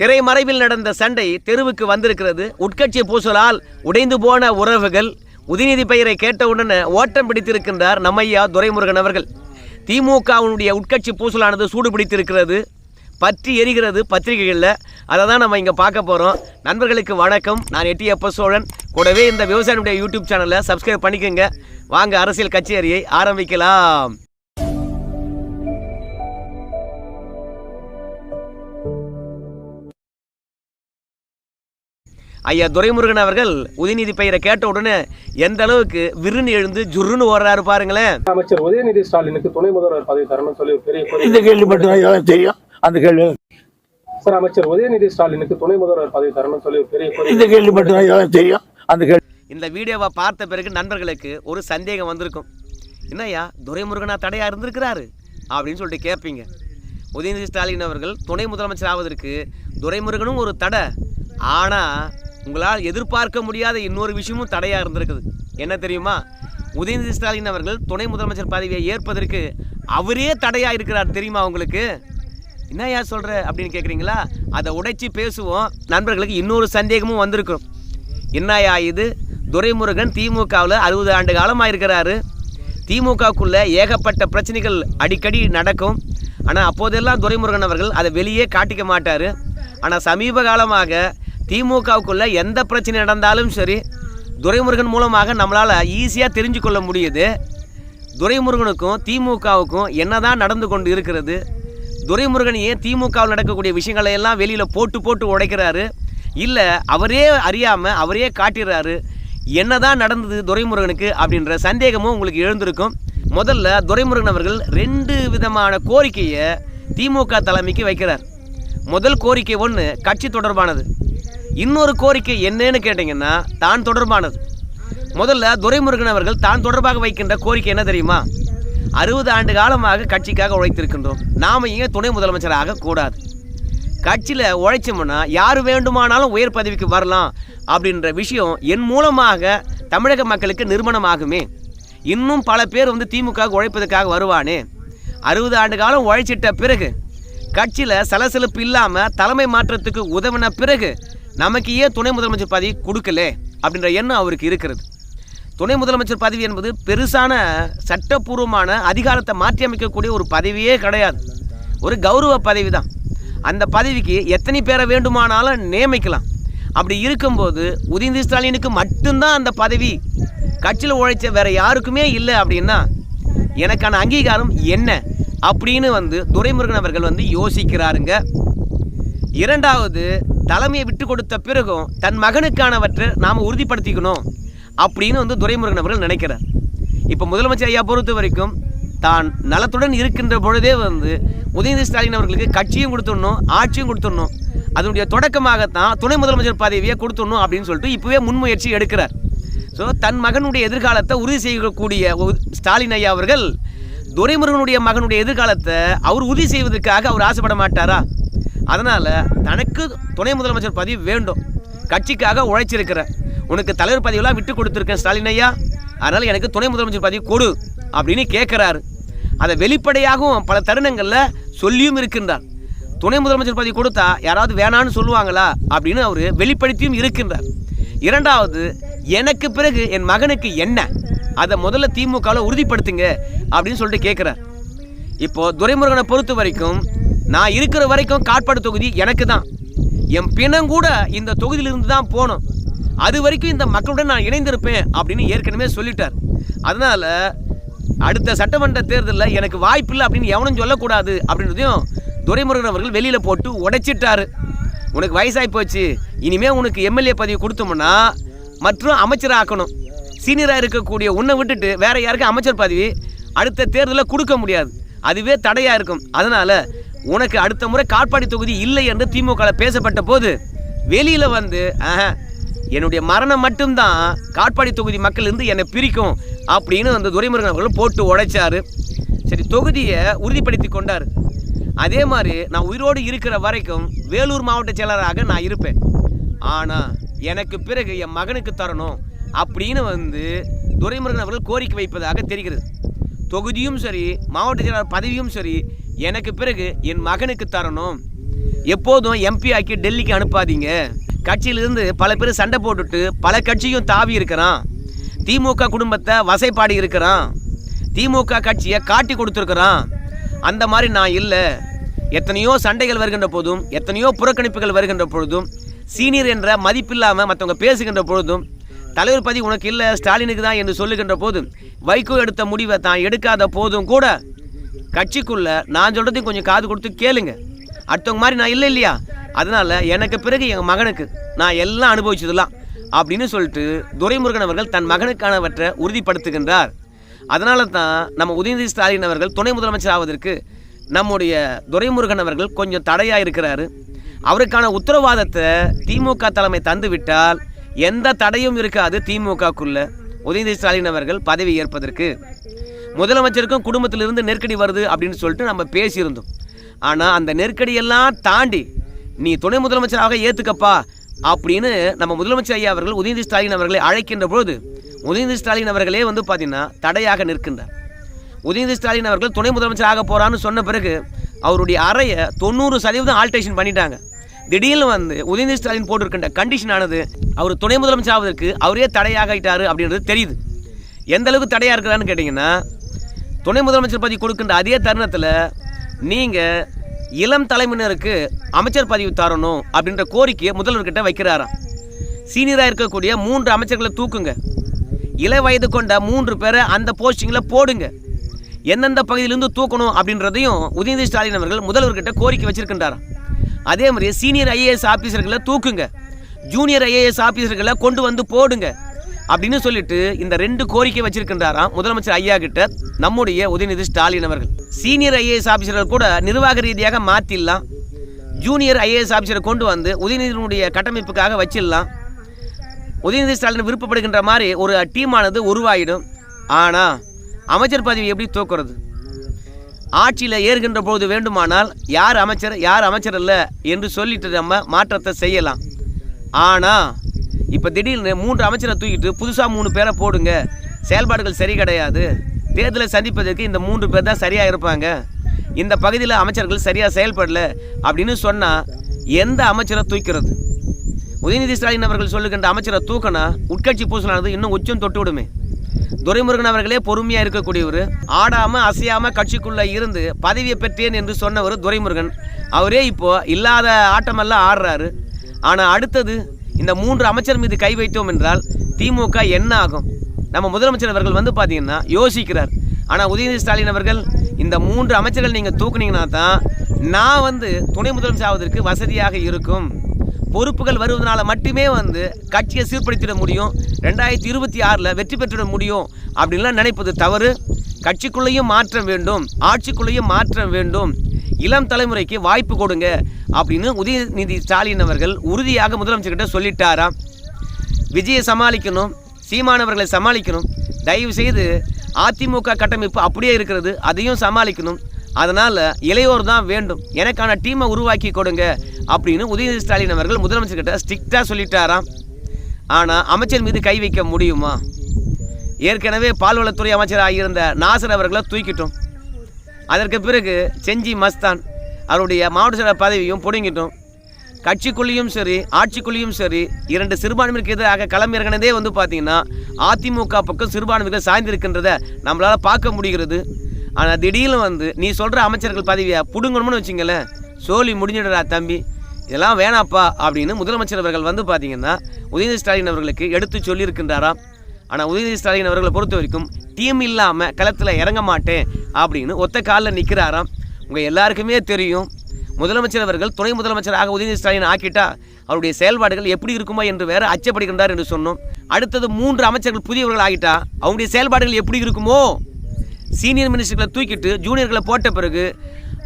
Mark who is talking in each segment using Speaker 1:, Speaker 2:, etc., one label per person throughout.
Speaker 1: திரைமறைவில் நடந்த சண்டை தெருவுக்கு வந்திருக்கிறது. உட்கட்சி பூசலால் உடைந்து போன உறவுகள் உதயநிதி பெயரை கேட்டவுடனே ஓட்டம் பிடித்திருக்கின்றார் நம்மையா துரைமுருகன் அவர்கள். திமுகவினுடைய உட்கட்சி பூசலானது சூடு பிடித்திருக்கிறது. பற்றி எரிகிறது பத்திரிகைகளில். அதை தான் நம்ம இங்கே பார்க்க போகிறோம் நண்பர்களுக்கு வணக்கம். நான் எட்டி அப்ப சோழன். கூடவே இந்த விவசாயினுடைய யூடியூப் சேனலை சப்ஸ்கிரைப் பண்ணிக்கோங்க. வாங்க அரசியல் கச்சேரியை ஆரம்பிக்கலாம். ஐயா துரைமுருகன் அவர்கள் உதயநிதி பெயரை கேட்ட உடனே எந்த அளவுக்கு விருன்னு எழுந்து ஜுருன்னு ஓடுறாரு பாருங்களேன்.
Speaker 2: அமைச்சர் உதயநிதி ஸ்டாலினுக்கு துணை முதல்வர் பதவி தரணும்னு சொல்லி பெரிய.
Speaker 3: இந்த கேள்வி மட்டும் தெரியும். அந்த கேள்வி
Speaker 2: சார் அமைச்சர் உதயநிதி ஸ்டாலினுக்கு துணை முதல்வர் பதவி தரணும்னு சொல்லி பெரிய.
Speaker 3: இந்த கேள்வி மட்டும் தெரியும். அந்த கேள்வி
Speaker 1: இந்த வீடியோவை பார்த்த பிறகு நண்பர்களுக்கு ஒரு சந்தேகம் வந்திருக்கும். என்னய்யா துரைமுருகனா தடையா இருந்திருக்கிறாரு? அப்படின்னு சொல்லிட்டு கேட்பீங்க உதயநிதி ஸ்டாலின் அவர்கள் துணை முதலமைச்சர் ஆவதற்கு துரைமுருகனும் ஒரு தடை. ஆனால் உங்களால் எதிர்பார்க்க முடியாத இன்னொரு விஷயமும் தடையாக இருந்திருக்குது. என்ன தெரியுமா? உதயநிதி ஸ்டாலின் அவர்கள் துணை முதலமைச்சர் பதவியை ஏற்பதற்கு அவரே தடையாக இருக்கிறார் தெரியுமா உங்களுக்கு? என்ன யார் சொல்கிற அப்படின்னு கேட்குறீங்களா அதை உடைச்சி பேசுவோம். நண்பர்களுக்கு இன்னொரு சந்தேகமும் வந்திருக்கும். என்னையா இது? துரைமுருகன் திமுகவில் அறுபது ஆண்டு காலமாக இருக்கிறாரு திமுகவுக்குள்ளே ஏகப்பட்ட பிரச்சனைகள் அடிக்கடி நடக்கும். ஆனால் அப்போதெல்லாம் துரைமுருகன் அவர்கள் அதை வெளியே காட்டிக்க மாட்டார். ஆனால் சமீப காலமாக திமுகவுக்குள்ளே எந்த பிரச்சனை நடந்தாலும் சரி துரைமுருகன் மூலமாக நம்மளால் ஈஸியாக தெரிஞ்சு கொள்ள முடியுது. துரைமுருகனுக்கும் திமுகவுக்கும் என்னதான் நடந்து கொண்டு இருக்கிறது துரைமுருகன் ஏன் திமுகவில் நடக்கக்கூடிய விஷயங்களை எல்லாம் வெளியில் போட்டு போட்டு உடைக்கிறாரு? இல்லை அவரே அறியாமல் அவரே காட்டிடுறாரு என்னதான் நடந்தது துரைமுருகனுக்கு அப்படின்ற சந்தேகமும் உங்களுக்கு எழுந்திருக்கும். முதல்ல துரைமுருகன் அவர்கள் ரெண்டு விதமான கோரிக்கையை திமுக தலைமைக்கு வைக்கிறார். முதல் கோரிக்கை ஒன்று கட்சி தொடர்பானது. இன்னொரு கோரிக்கை என்னன்னு கேட்டிங்கன்னா தான் தொடர்பானது. முதல்ல துரைமுருகன் அவர்கள் தான் தொடர்பாக வைக்கின்ற கோரிக்கை என்ன தெரியுமா? அறுபது ஆண்டு காலமாக கட்சிக்காக உழைத்திருக்கின்றோம். நாம் ஏன் துணை முதலமைச்சராக கூடாது? கட்சியில் உழைச்சோம்னா யார் வேண்டுமானாலும் உயர் பதவிக்கு வரலாம் அப்படின்ற விஷயம் என் மூலமாக தமிழக மக்களுக்கு நிறுவனமாகுமே இன்னும் பல பேர் வந்து திமுக உழைப்பதற்காக வருவானே. அறுபது ஆண்டு காலம் உழைச்சிட்ட பிறகு கட்சியில் சலசலப்பு இல்லாமல் தலைமை மாற்றத்துக்கு உதவின பிறகு நமக்கு ஏன் துணை முதலமைச்சர் பதவி கொடுக்கல அப்படின்ற எண்ணம் அவருக்கு இருக்கிறது. துணை முதலமைச்சர் பதவி என்பது பெருசான சட்டப்பூர்வமான அதிகாரத்தை மாற்றி அமைக்கக்கூடிய ஒரு பதவியே கிடையாது. ஒரு கௌரவ பதவி தான் அந்த பதவிக்கு எத்தனை பேரை வேண்டுமானாலும் நியமிக்கலாம். அப்படி இருக்கும்போது உதயநிதி ஸ்டாலினுக்கு மட்டும்தான் அந்த பதவி. கட்சியில் உழைச்ச வேற யாருக்குமே இல்லை அப்படின்னா எனக்கான அங்கீகாரம் என்ன அப்படின்னு வந்து துரைமுருகன் அவர்கள் வந்து யோசிக்கிறாருங்க. இரண்டாவது தலைமையை விட்டு கொடுத்த பிறகும் தன் மகனுக்கானவற்றை நாம் உறுதிப்படுத்திக்கணும் அப்படின்னு வந்து துரைமுருகன் அவர்கள் நினைக்கிறார். இப்போ முதலமைச்சர் ஐயா பொறுத்த வரைக்கும் தான் நலத்துடன் இருக்கின்ற பொழுதே வந்து உதயநிதி ஸ்டாலின் அவர்களுக்கு கட்சியும் கொடுத்துடணும் ஆட்சியும் கொடுத்துடணும். அதனுடைய தொடக்கமாகத்தான் துணை முதலமைச்சர் பதவியை கொடுத்துடணும் அப்படின்னு சொல்லிட்டு இப்போவே முன்முயற்சி எடுக்கிறார். ஸோ தன் மகனுடைய எதிர்காலத்தை உறுதி செய்யக்கூடிய உ- ஸ்டாலின் ஐயா அவர்கள் துரைமுருகனுடைய மகனுடைய எதிர்காலத்தை அவர் உறுதி செய்வதற்காக அவர் ஆசைப்பட மாட்டாரா? அதனால் தனக்கு துணை முதலமைச்சர் பதவி வேண்டும். கட்சிக்காக உழைச்சிருக்கிறேன் உனக்கு தலைவர் பதவியெல்லாம் விட்டு கொடுத்துருக்கேன் ஸ்டாலின் ஐயா. அதனால் எனக்கு துணை முதலமைச்சர் பதவி கொடு அப்படின்னு கேட்குறாரு அதை வெளிப்படையாகவும் பல தருணங்களில் சொல்லியும் இருக்கின்றார். துணை முதலமைச்சர் பதவி கொடுத்தா யாராவது வேணான்னு சொல்லுவாங்களா அப்படின்னு அவர் வெளிப்படுத்தியும் இருக்கின்றார். இரண்டாவது எனக்கு பிறகு என் மகனுக்கு என்ன? அதை முதல்ல திமுகவில் உறுதிப்படுத்துங்க அப்படின்னு சொல்லிட்டு கேட்குறார் இப்போது துரைமுருகனை பொறுத்த வரைக்கும் நான் இருக்கிற வரைக்கும் காட்பாடு தொகுதி எனக்கு தான் என் பிணம் கூட இந்த தொகுதியிலிருந்து தான் போகணும். அது வரைக்கும் இந்த மக்களுடன் நான் இணைந்திருப்பேன் அப்படின்னு ஏற்கனவே சொல்லிட்டார். அதனால் அடுத்த சட்டமன்ற தேர்தலில் எனக்கு வாய்ப்பில்லை அப்படின்னு எவனும் சொல்லக்கூடாது அப்படின்றதையும் துரைமுருகன் அவர்கள் வெளியில் போட்டு உடைச்சிட்டாரு. உனக்கு வயசாகி போச்சு. இனிமேல் உனக்கு எம்எல்ஏ பதவி கொடுத்தோம்னா மற்றும் அமைச்சராக்கணும் சீனியராக இருக்கக்கூடிய உன்னை விட்டுட்டு வேற யாருக்கும் அமைச்சர் பதவி அடுத்த தேர்தலில் கொடுக்க முடியாது. அதுவே தடையாக இருக்கும். அதனால் உனக்கு அடுத்த முறை காட்பாடி தொகுதி இல்லை என்று திமுக பேசப்பட்ட போது வெளியில் வந்து என்னுடைய மரணம் மட்டும்தான் காட்பாடி தொகுதி மக்கள் இருந்து என்னை பிரிக்கும் அப்படின்னு அந்த துரைமுருகன் அவர்கள் போட்டு உடைச்சாரு. சரி தொகுதியை உறுதிப்படுத்தி கொண்டார். அதே மாதிரி நான் உயிரோடு இருக்கிற வரைக்கும் வேலூர் மாவட்ட செயலராக நான் இருப்பேன். ஆனால் எனக்கு பிறகு என் மகனுக்கு தரணும் அப்படின்னு வந்து துரைமுருகன் அவர்கள் கோரிக்கை வைப்பதாக தெரிகிறது. தொகுதியும் சரி மாவட்ட செயலாளர் பதவியும் சரி எனக்கு பிறகு என் மகனுக்கு தரணும். எப்போதும் எம்பி ஆக்கி டெல்லிக்கு அனுப்பாதீங்க. கட்சியிலிருந்து பல பேர் சண்டை போட்டுட்டு பல கட்சியும் தாவி இருக்கிறான். திமுக குடும்பத்தை வசைப்பாடி இருக்கிறான். திமுக கட்சியை காட்டி கொடுத்துருக்குறான். அந்த மாதிரி நான் இல்லை. எத்தனையோ சண்டைகள் வருகின்ற போதும் எத்தனையோ புறக்கணிப்புகள் வருகின்ற பொழுதும் சீனியர் என்ற மதிப்பில்லாமல் மற்றவங்க பேசுகின்ற பொழுதும் தலைவர் பதவி உனக்கு இல்லை ஸ்டாலினுக்கு தான் என்று சொல்லுகின்ற போதும் வைகோ எடுத்த முடிவை தான் எடுக்காத போதும் கூட கட்சிக்குள்ள நான் சொல்கிறதையும் கொஞ்சம் காது கொடுத்து கேளுங்க. அடுத்தவங்க மாதிரி நான் இல்லை இல்லையா? அதனால் எனக்கு பிறகு என் மகனுக்கு நான் எல்லாம் அனுபவிச்சதெல்லாம் அப்படின்னு சொல்லிட்டு துரைமுருகன் அவர்கள் தன் மகனுக்கானவற்றை உறுதிப்படுத்துகின்றார். அதனால தான் நம்ம உதயநிதி ஸ்டாலின் அவர்கள் துணை முதலமைச்சர் ஆவதற்கு நம்முடைய துரைமுருகன் அவர்கள் கொஞ்சம் தடையாக இருக்கிறாரு. அவருக்கான உத்தரவாதத்தை திமுக தலைமை தந்து விட்டால் எந்த தடையும் இருக்காது திமுகக்குள்ள. உதயநிதி ஸ்டாலின் அவர்கள் பதவி ஏற்பதற்கு. முதலமைச்சருக்கும் குடும்பத்திலிருந்து நெருக்கடி வருது அப்படின்னு சொல்லிட்டு நம்ம பேசியிருந்தோம். ஆனால் அந்த நெருக்கடியெல்லாம் தாண்டி நீ துணை முதலமைச்சராக ஏற்றுக்கப்பா அப்படின்னு நம்ம முதலமைச்சர் ஐயா அவர்கள் உதயநிதி ஸ்டாலின் அவர்களை அழைக்கின்ற பொழுது உதயநிதி ஸ்டாலின் அவர்களே வந்து பார்த்தீங்கன்னா தடையாக நிற்கின்றார். உதயநிதி ஸ்டாலின் அவர்கள் துணை முதலமைச்சர் ஆக போகிறான்னு சொன்ன பிறகு அவருடைய அறையை தொண்ணூறு சதவீதம் ஆல்ட்ரேஷன் பண்ணிட்டாங்க. திடீர்னு வந்து உதயநிதி ஸ்டாலின் போட்டிருக்கின்ற கண்டிஷன் ஆனது அவர் துணை முதலமைச்சர் ஆவதற்கு அவரே தடையாக ஆகிட்டார் அப்படின்றது தெரியுது. எந்த அளவுக்கு தடையாக இருக்கிறான்னு கேட்டிங்கன்னா துணை முதலமைச்சர் பதவி கொடுக்கின்ற அதே தருணத்தில் நீங்கள் இளம் தலைமையினருக்கு அமைச்சர் பதவி தரணும் அப்படின்ற கோரிக்கையை முதல்வர்கிட்ட வைக்கிறாராம். சீனியராக இருக்கக்கூடிய மூன்று அமைச்சர்களை தூக்குங்க. இள வயது கொண்ட மூன்று பேரை அந்த போஸ்டிங்கில் போடுங்க. எந்தெந்த பகுதியிலிருந்து தூக்கணும் அப்படின்றதையும் உதயநிதி ஸ்டாலின் அவர்கள் முதல்வர்கிட்ட கோரிக்கை வச்சிருக்கின்றாராம். அதே மாதிரி சீனியர் ஐஏஎஸ் ஆஃபீஸர்களை தூக்குங்க. ஜூனியர் ஐஏஎஸ் ஆஃபீஸர்களை கொண்டு வந்து போடுங்க. அப்படின்னு சொல்லிட்டு இந்த ரெண்டு கோரிக்கை வச்சிருக்கின்றாராம் முதலமைச்சர் ஐயா கிட்ட நம்முடைய உதயநிதி ஸ்டாலின் அவர்கள். சீனியர் ஐஏஎஸ் ஆஃபீஸர்கள் கூட நிர்வாக ரீதியாக மாற்றிடலாம் ஜூனியர் ஐஏஎஸ் ஆஃபீஸரை கொண்டு வந்து உதயநிதியினுடைய கட்டமைப்புக்காக வச்சிடலாம். உதயநிதி ஸ்டாலின் விருப்பப்படுகின்ற மாதிரி ஒரு டீமானது உருவாயிடும். ஆனால் அமைச்சர் பதவி எப்படி தூக்குறது? ஆட்சியில் ஏறுகின்ற பொழுது வேண்டுமானால் யார் அமைச்சர் யார் அமைச்சர் இல்லை என்று சொல்லிட்டு நம்ம மாற்றத்தை செய்யலாம். ஆனால் இப்போ திடீர்னு மூன்று அமைச்சரை தூக்கிட்டு புதுசாக மூணு பேரை போடுங்க. செயல்பாடுகள் சரி கிடையாது. தேர்தலை சந்திப்பதற்கு இந்த மூன்று பேர் தான் சரியாக இருப்பாங்க. இந்த பகுதியில் அமைச்சர்கள் சரியாக செயல்படல அப்படின்னு சொன்னால் எந்த அமைச்சரை தூக்கிறது? உதயநிதி ஸ்டாலின் அவர்கள் சொல்லுகின்ற அமைச்சரை தூக்கினா உட்கட்சி பூசலானது இன்னும் உச்சம் தொட்டு விடுமே. துரைமுருகன் அவர்களே பொறுமையாக இருக்கக்கூடியவர். ஆடாமல் அசையாமல் கட்சிக்குள்ளே இருந்து பதவியை பெற்றேன் என்று சொன்னவர் துரைமுருகன். அவரே இப்போது இல்லாத ஆட்டமெல்லாம் ஆடுறாரு. ஆனால் அடுத்தது இந்த மூன்று அமைச்சர் மீது கை வைத்தோம் என்றால் திமுக என்ன ஆகும்? நம்ம முதலமைச்சர் அவர்கள் வந்து பார்த்தீங்கன்னா யோசிக்கிறார். ஆனால் உதயநிதி ஸ்டாலின் அவர்கள் இந்த மூன்று அமைச்சர்கள் நீங்கள் தூக்குனீங்கன்னா தான் நான் வந்து துணை முதலமைச்சர் ஆவதற்கு வசதியாக இருக்கும். பொறுப்புகள் வருவதனால மட்டுமே வந்து கட்சியை சீர்படுத்திட முடியும். ரெண்டாயிரத்தி இருபத்தி ஆறில் வெற்றி பெற்றிட முடியும் அப்படின்லாம் நினைப்பது தவறு. கட்சிக்குள்ளேயும் மாற்றம் வேண்டும். ஆட்சிக்குள்ளேயும் மாற்றம் வேண்டும். இளம் தலைமுறைக்கு வாய்ப்பு கொடுங்க அப்படின்னு உதயநிதி ஸ்டாலின் அவர்கள் உறுதியாக முதலமைச்சர்கிட்ட சொல்லிட்டாராம். விஜயை சமாளிக்கணும் சீமானவர்களை சமாளிக்கணும். தயவு செய்து அதிமுக கட்டமைப்பு அப்படியே இருக்கிறது அதையும் சமாளிக்கணும். அதனால் இளையோர் தான் வேண்டும். எனக்கான டீமை உருவாக்கி கொடுங்க அப்படின்னு உதயநிதி ஸ்டாலின் அவர்கள் முதலமைச்சர்கிட்ட ஸ்ட்ரிக்டாக சொல்லிட்டாராம். ஆனால் அமைச்சர் மீது கை வைக்க முடியுமா? ஏற்கனவே பால்வளத்துறை அமைச்சராக இருந்த நாசர் அவர்களை தூக்கிட்டோம். அதற்கு பிறகு செஞ்சி மஸ்தான் அவருடைய மாவட்ட செயலர் பதவியும் பிடுங்கிட்டோம். கட்சிக்குள்ளேயும் சரி ஆட்சிக்குள்ளேயும் சரி இரண்டு சிறுபான்மைக்கு எதிராக களமிறங்கினதே வந்து பார்த்தீங்கன்னா அதிமுக பக்கம் சிறுபான்மைகள் சாய்ந்திருக்கின்றத நம்மளால் பார்க்க முடிகிறது. ஆனால் திடீர்னு வந்து நீ சொல்கிற அமைச்சர்கள் பதவியை பிடுங்கணும்னு வச்சுங்களேன் சோலி முடிஞ்சிடுறா தம்பி இதெல்லாம் வேணாப்பா அப்படின்னு முதலமைச்சர் அவர்கள் வந்து பார்த்தீங்கன்னா உதயநிதி ஸ்டாலின் அவர்களுக்கு எடுத்து சொல்லியிருக்கின்றாராம். ஆனால் உதயநிதி ஸ்டாலின் அவர்களை பொறுத்த வரைக்கும் டீம் இல்லாமல் களத்தில் இறங்க மாட்டேன் அப்படின்னு ஒத்த காலில் நிற்கிறாராம் உங்கள் எல்லாருக்குமே தெரியும். முதலமைச்சர் அவர்கள் துணை முதலமைச்சராக உதயநிதி ஸ்டாலின் ஆக்கிட்டா அவருடைய செயல்பாடுகள் எப்படி இருக்குமோ என்று வேற அச்சப்படுகின்றார் என்று சொன்னோம். அடுத்தது மூன்று அமைச்சர்கள் புதியவர்கள் ஆகிட்டா அவங்களுடைய செயல்பாடுகள் எப்படி இருக்குமோ? சீனியர் மினிஸ்டர்களை தூக்கிட்டு ஜூனியர்களை போட்ட பிறகு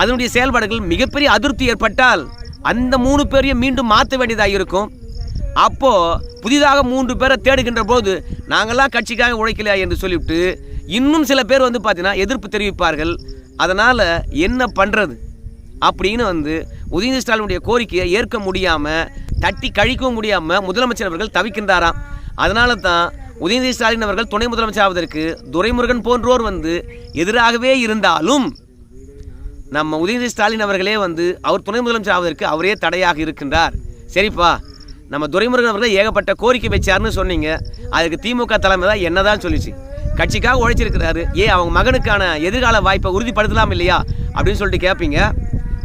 Speaker 1: அதனுடைய செயல்பாடுகள் மிகப்பெரிய அதிருப்தி ஏற்பட்டால் அந்த மூணு பேரையும் மீண்டும் மாற்ற வேண்டியதாக இருக்கும். அப்போ புதிதாக மூன்று பேரை தேடுகின்ற போது நாங்கள்லாம் கட்சிக்காக உழைக்கலையா என்று சொல்லிவிட்டு இன்னும் சில பேர் வந்து பார்த்தீங்கன்னா எதிர்ப்பு தெரிவிப்பார்கள். அதனால் என்ன பண்ணுறது அப்படின்னு வந்து உதயநிதி ஸ்டாலினுடைய கோரிக்கையை ஏற்க முடியாமல் தட்டி கழிக்கவும் முடியாமல் முதலமைச்சர் அவர்கள் தவிக்கின்றாராம். அதனால தான் உதயநிதி ஸ்டாலின் அவர்கள் துணை முதலமைச்சர் ஆவதற்கு துரைமுருகன் போன்றோர் வந்து எதிராகவே இருந்தாலும் நம்ம உதயநிதி ஸ்டாலின் அவர்களே வந்து அவர் துணை முதலமைச்சர் ஆவதற்கு அவரே தடையாக இருக்கின்றார். சரிப்பா நம்ம துரைமுருகன் அவர்கள் ஏகப்பட்ட கோரிக்கை வச்சார்னு சொன்னீங்க. அதுக்கு திமுக தலைமை தான் என்னதான் சொல்லிச்சு? கட்சிக்காக உழைச்சிருக்கிறாரு. ஏன் அவங்க மகனுக்கான எதிர்கால வாய்ப்பை உறுதிப்படுத்தலாம் இல்லையா? அப்படின்னு சொல்லிட்டு கேட்பீங்க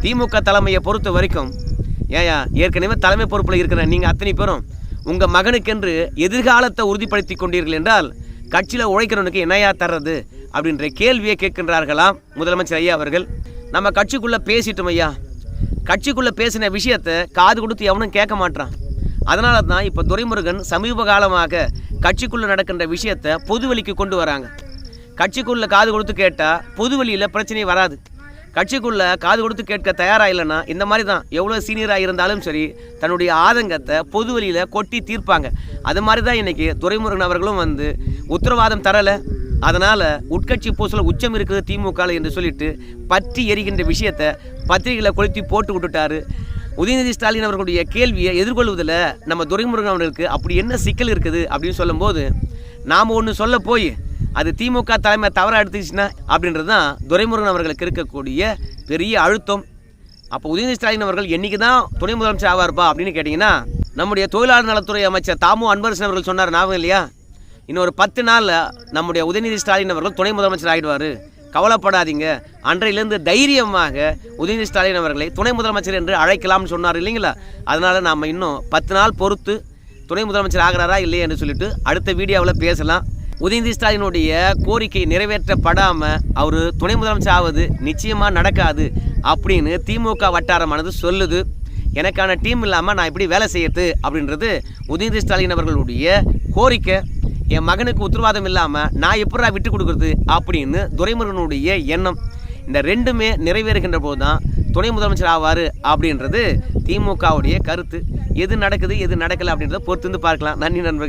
Speaker 1: திமுக தலைமையை பொறுத்த வரைக்கும் ஏயா ஏற்கனவே தலைமை பொறுப்பில் இருக்கிற நீங்கள் அத்தனை பேரும் உங்கள் மகனுக்கென்று எதிர்காலத்தை உறுதிப்படுத்தி கொண்டீர்கள் என்றால் கட்சியில் உழைக்கிறவனுக்கு என்னையா தர்றது? அப்படின்ற கேள்வியை கேட்கின்றார்களாம் முதலமைச்சர் ஐயா அவர்கள்? நம்ம கட்சிக்குள்ளே பேசிட்டோம் ஐயா. கட்சிக்குள்ளே பேசின விஷயத்தை காது கொடுத்து எவனும் கேட்க மாட்டான் அதனால தான் இப்போ துரைமுருகன் சமீப காலமாக கட்சிக்குள்ளே நடக்கின்ற விஷயத்தை பொதுவெளிக்கு கொண்டு வராங்க. கட்சிக்குள்ளே காது கொடுத்து கேட்டால் பொதுவெளியில் பிரச்சனை வராது. கட்சிக்குள்ளே காது கொடுத்து கேட்க தயாராக இல்லைன்னா இந்த மாதிரி தான் எவ்வளோ சீனியராக இருந்தாலும் சரி தன்னுடைய ஆதங்கத்தை பொதுவெளியில் கொட்டி தீர்ப்பாங்க. அது மாதிரி தான் இன்றைக்கி துரைமுருகன் அவர்களும் வந்து உத்தரவாதம் தரலை. அதனால் உட்கட்சி பூசல உச்சம் இருக்குது திமுக என்று சொல்லிட்டு பற்றி எரிகின்ற விஷயத்தை பத்திரிகையில் கொளுத்தி போட்டு விட்டுட்டாரு. உதயநிதி ஸ்டாலின் அவர்களுடைய கேள்வியை எதிர்கொள்வதில் நம்ம துரைமுருகன் அவர்களுக்கு அப்படி என்ன சிக்கல் இருக்குது அப்படின்னு சொல்லும்போது நாம் ஒன்று சொல்ல போய் அது திமுக தலைமை தவறாக எடுத்துச்சுன்னா அப்படின்றது தான் துரைமுருகன் அவர்களுக்கு இருக்கக்கூடிய பெரிய அழுத்தம். அப்போ உதயநிதி ஸ்டாலின் அவர்கள் என்றைக்கு தான் துணை முதலமைச்சர் ஆவார்ப்பா அப்படின்னு கேட்டிங்கன்னா நம்முடைய தொழிலாளர் நலத்துறை அமைச்சர் தாமு அன்பரசன் அவர்கள் சொன்னார் ஞாபகம் இல்லையா? இன்னொரு பத்து நாளில் நம்முடைய உதயநிதி ஸ்டாலின் அவர்கள் துணை முதலமைச்சர் ஆகிடுவார் கவலைப்படாதீங்க. அன்றையிலிருந்து தைரியமாக உதயநிதி ஸ்டாலின் அவர்களை துணை முதலமைச்சர் என்று அழைக்கலாம்னு சொன்னார் இல்லைங்களா? அதனால் நாம் இன்னும் பத்து நாள் பொறுத்து துணை முதலமைச்சர் ஆகிறாரா இல்லையா என்று சொல்லிட்டு அடுத்த வீடியோவில் பேசலாம். உதயநிதி ஸ்டாலினுடைய கோரிக்கை நிறைவேற்றப்படாமல் அவர் துணை முதலமைச்சர் ஆவது நிச்சயமாக நடக்காது அப்படின்னு திமுக வட்டாரமானது சொல்லுது. எனக்கான டீம் இல்லாமல் நான் இப்படி வேலை செய்யறது அப்படின்றது உதயநிதி ஸ்டாலின் அவர்களுடைய கோரிக்கை. என் மகனுக்கு உத்தரவாதம் இல்லாமல் நான் எப்படா விட்டு கொடுக்குறது அப்படின்னு துரைமுருகனுடைய எண்ணம். இந்த ரெண்டுமே நிறைவேறுகின்ற போது தான் துணை முதலமைச்சர் ஆவார் அப்படின்றது திமுகவுடைய கருத்து. எது நடக்குது எது நடக்கலை அப்படின்றத பொறுத்து வந்து பார்க்கலாம். நன்றி நண்பர்கள்.